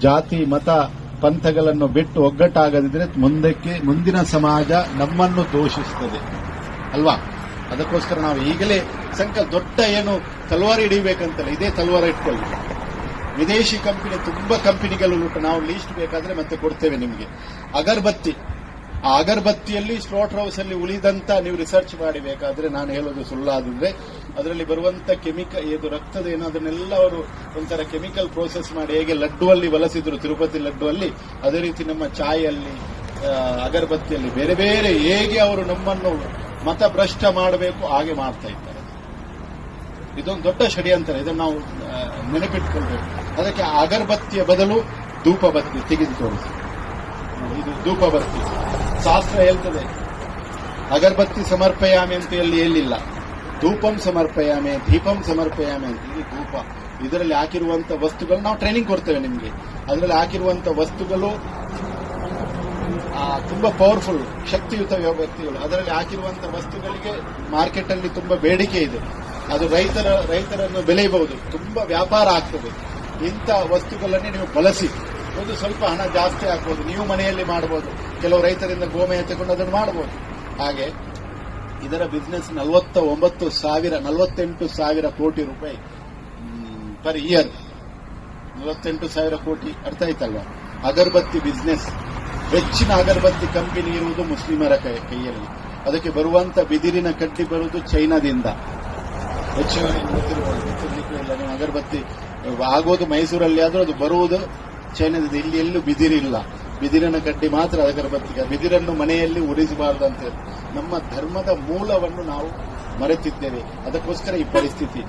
ಜಾತಿ, ಮತ, ಪಂಥಗಳನ್ನು ಬಿಟ್ಟು ಒಗ್ಗಟ್ಟಾಗದಿದ್ರೆ ಮುಂದಕ್ಕೆ, ಮುಂದಿನ ಸಮಾಜ ನಮ್ಮನ್ನು ದೋಷಿಸುತ್ತದೆ ಅಲ್ವಾ? ಅದಕ್ಕೋಸ್ಕರ ನಾವು ಈಗಲೇ ಸಂಕಲ್ಪ, ದೊಡ್ಡ ಏನು ತಲವಾರ ಹಿಡಿಬೇಕಂತಲ್ಲ, ಇದೇ ತಲವಾರ ಇಟ್ಕೊಳ್ಳಿ. ವಿದೇಶಿ ಕಂಪನಿ, ತುಂಬಾ ಕಂಪನಿಗಳು ನಾವು ಲೀಸ್ಟ್ ಬೇಕಾದ್ರೆ ಮತ್ತೆ ಕೊಡ್ತೇವೆ ನಿಮಗೆ. ಅಗರಬತ್ತಿ. ಆ ಅಗರಬತ್ತಿಯಲ್ಲಿ ಸ್ಲೋಟ್ ಹೌಸ್ ಅಲ್ಲಿ ಉಳಿದಂತ ನೀವು ರಿಸರ್ಚ್ ಮಾಡಿ ಬೇಕಾದ್ರೆ ನಾನು ಹೇಳೋದು ಸುಳ್ಳಾದಿದ್ರೆ ಅದರಲ್ಲಿ ಬರುವಂತ ಕೆಮಿಕಲ್ ಇದು ರಕ್ತದ ಏನೋ ಅದನ್ನೆಲ್ಲ ಅವರು ಒಂಥರ ಕೆಮಿಕಲ್ ಪ್ರೋಸೆಸ್ ಮಾಡಿ ಹೇಗೆ ಲಡ್ಡು ಅಲ್ಲಿ ಬಳಸಿದ್ರು ತಿರುಪತಿ ಲಡ್ಡು ಅಲ್ಲಿ ಅದೇ ರೀತಿ ನಮ್ಮ ಚಾಯಲ್ಲಿ ಅಗರಬತ್ತಿಯಲ್ಲಿ ಬೇರೆ ಬೇರೆ ಹೇಗೆ ಅವರು ನಮ್ಮನ್ನು ಮತಭ್ರಷ್ಟ ಮಾಡಬೇಕು, ಹಾಗೆ ಮಾಡ್ತಾ ಇದ್ದಾರೆ. ಇದೊಂದು ದೊಡ್ಡ ಷಡ್ಯಂತರ ಇದನ್ನು ನಾವು ನೆನಪಿಟ್ಕೊಳ್ಬೇಕು. ಅದಕ್ಕೆ ಅಗರಬತ್ತಿಯ ಬದಲು ಧೂಪಬತ್ತಿ ತೆಗೆದು ತೋರಿಸಿ. ಇದು ಧೂಪಬತ್ತಿ. ಶಾಸ್ತ್ರ ಹೇಳ್ತದೆ, ಅಗರಬತ್ತಿ ಸಮರ್ಪಯಾಮಿ ಅಂತ ಎಲ್ಲಿ ಹೇಳಿಲ್ಲ. ಧೂಪಂ ಸಮರ್ಪಯಾಮೆ, ದೀಪಂ ಸಮರ್ಪಯಾಮೆ ಅಂತ ಇದು ಧೂಪ. ಇದರಲ್ಲಿ ಹಾಕಿರುವಂತ ವಸ್ತುಗಳು ನಾವು ಟ್ರೈನಿಂಗ್ ಕೊಡ್ತೇವೆ ನಿಮಗೆ. ಅದರಲ್ಲಿ ಹಾಕಿರುವಂತ ವಸ್ತುಗಳು ತುಂಬಾ ಪವರ್ಫುಲ್ ಶಕ್ತಿಯುತ ವ್ಯಕ್ತಿಗಳು. ಅದರಲ್ಲಿ ಹಾಕಿರುವಂತಹ ವಸ್ತುಗಳಿಗೆ ಮಾರ್ಕೆಟ್ ಅಲ್ಲಿ ತುಂಬಾ ಬೇಡಿಕೆ ಇದೆ. ಅದು ರೈತರ, ರೈತರನ್ನು ಬೆಳೆಯಬಹುದು. ತುಂಬಾ ವ್ಯಾಪಾರ ಆಗ್ತದೆ. ಇಂಥ ವಸ್ತುಗಳನ್ನೇ ನೀವು ಬಳಸಿ. ಒಂದು ಸ್ವಲ್ಪ ಹಣ ಜಾಸ್ತಿ ಆಗ್ಬೋದು. ನೀವು ಮನೆಯಲ್ಲಿ ಮಾಡಬಹುದು. ಕೆಲವು ರೈತರಿಂದ ಗೋಮಯ ತಗೊಂಡು ಅದನ್ನು ಮಾಡಬಹುದು. ಹಾಗೆ ಇದರ ಬಿಸ್ನೆಸ್ ನಲವತ್ತ ಒಂಬತ್ತು ಸಾವಿರ, ನಲವತ್ತೆಂಟು ಸಾವಿರ ಕೋಟಿ ರೂಪಾಯಿ ಪರ್ ಇಯರ್ ನಲವತ್ತೆಂಟು ಸಾವಿರ ಕೋಟಿ, ಅರ್ಥ ಆಯ್ತಲ್ವಾ? ಅಗರಬತ್ತಿ ಬಿಸ್ನೆಸ್ ಹೆಚ್ಚಿನ ಅಗರಬತ್ತಿ ಕಂಪನಿ ಇರುವುದು ಮುಸ್ಲಿಮರ ಕೈಯಲ್ಲಿ. ಅದಕ್ಕೆ ಬರುವಂತ ಬಿದಿರಿನ ಕಡ್ಡಿ ಬರುವುದು ಚೈನಾದಿಂದ. ಹೆಚ್ಚಿನ ಅಗರಬತ್ತಿ, ಆಗೋದು ಮೈಸೂರಲ್ಲಿ ಆದರೂ ಅದು ಬರುವುದು ಚೈನಾದಿಂದ. ಇಲ್ಲಿ ಎಲ್ಲೂ ಬಿದಿರಿಲ್ಲ. ಬಿದಿರಿನ ಕಡ್ಡಿ ಮಾತ್ರ ಅಗರಬತ್ತಿಗೆ ಬಿದಿರನ್ನು ಮನೆಯಲ್ಲಿ ಉರಿಸಬಾರದು ಅಂತ. ನಮ್ಮ ಧರ್ಮದ ಮೂಲವನ್ನು ನಾವು ಮರೆತಿದ್ದೇವೆ. ಅದಕ್ಕೋಸ್ಕರ ಈ ಪರಿಸ್ಥಿತಿ.